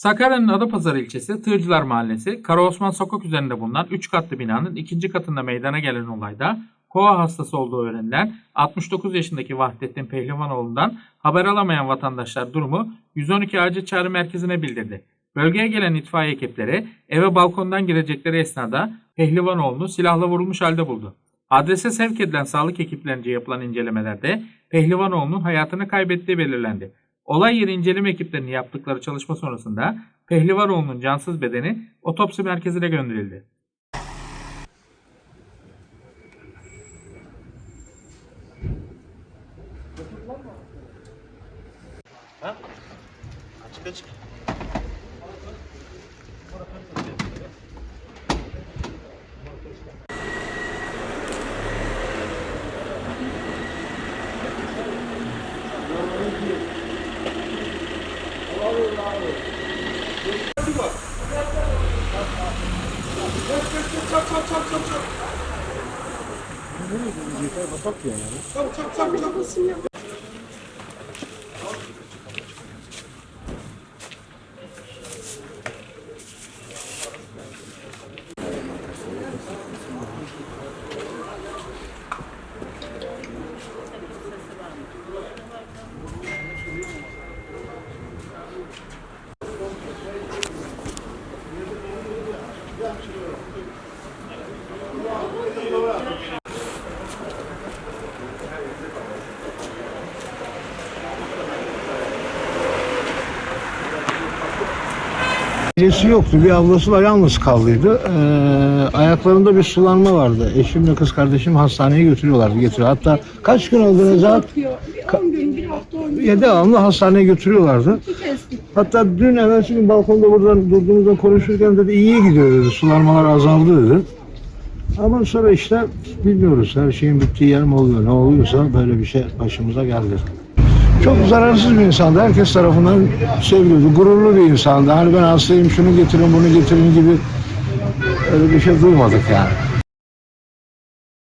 Sakarya'nın Adapazarı ilçesi Tığcılar Mahallesi, Kara Osman Sokak üzerinde bulunan 3 katlı binanın ikinci katında meydana gelen olayda koa hastası olduğu öğrenilen 69 yaşındaki Vahdettin Pehlivanoğlu'ndan haber alamayan vatandaşlar durumu 112 acil çağrı merkezine bildirdi. Bölgeye gelen itfaiye ekipleri eve balkondan girecekleri esnada Pehlivanoğlu'nu silahla vurulmuş halde buldu. Adrese sevk edilen sağlık ekiplerince yapılan incelemelerde Pehlivanoğlu'nun hayatını kaybettiği belirlendi. Olay yeri inceleme ekiplerinin yaptıkları çalışma sonrasında Pehlivanoğlu'nun cansız bedeni otopsi merkezine gönderildi. Açık açık. Yeter basak yani. Çabuk çabuk çabuk çabuk. Ailesi yoktu. Bir ablası var yalnız kaldıydı. Ee, ayaklarında bir sulanma vardı. Eşimle kız kardeşim hastaneye götürüyorlardı. Getiriyor. Hatta kaç gün oldu Nezahat? Bir 10 gün, bir hafta 10 gün. Ya devamlı hastaneye götürüyorlardı. Hatta dün evvelsi gün balkonda buradan durduğumuzda konuşurken dedi iyiye gidiyor dedi. Sulanmalar azaldı dedi. Ama sonra işte bilmiyoruz. Her şeyin bittiği yer mi oluyor? Ne oluyorsa böyle bir şey başımıza geldi. Çok zararsız bir insandı. Herkes tarafından seviliyordu. Gururlu bir insandı. Hani ben hastayım şunu getirin bunu getirin gibi öyle bir şey duymadık yani.